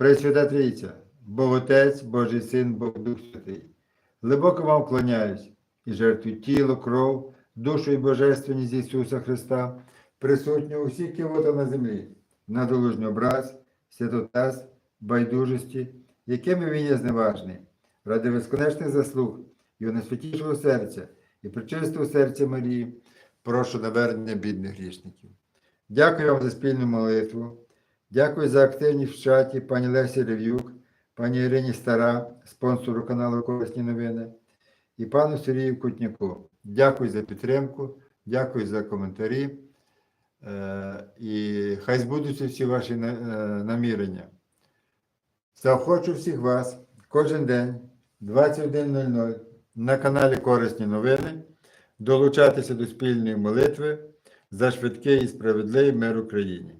Пресвята Трійця, Бог Отець, Божий Син, Бог Дух Святий, глибоко вам вклоняюсь і жертвую тіло, кров, душу і божественність Ісуса Христа, присутню у всіх кивотах на землі, на долужній образ, святотаз, байдужості, якими він є зневажний, ради безконечних заслуг Його найсвятішого серця і причистого серця Марії, прошу навернення бідних грішників. Дякую вам за спільну молитву. Дякую за активність в чаті пані Лесі Рев'юк, пані Ірині Стара, спонсору каналу Корисні новини, і пану Сергію Кутняку. Дякую за підтримку, дякую за коментарі. Е, І хай збудуться всі ваші е, намірення. Заохочу всіх вас кожен день 21.00 на каналі Корисні новини долучатися до спільної молитви за швидкий і справедливий мир Україні.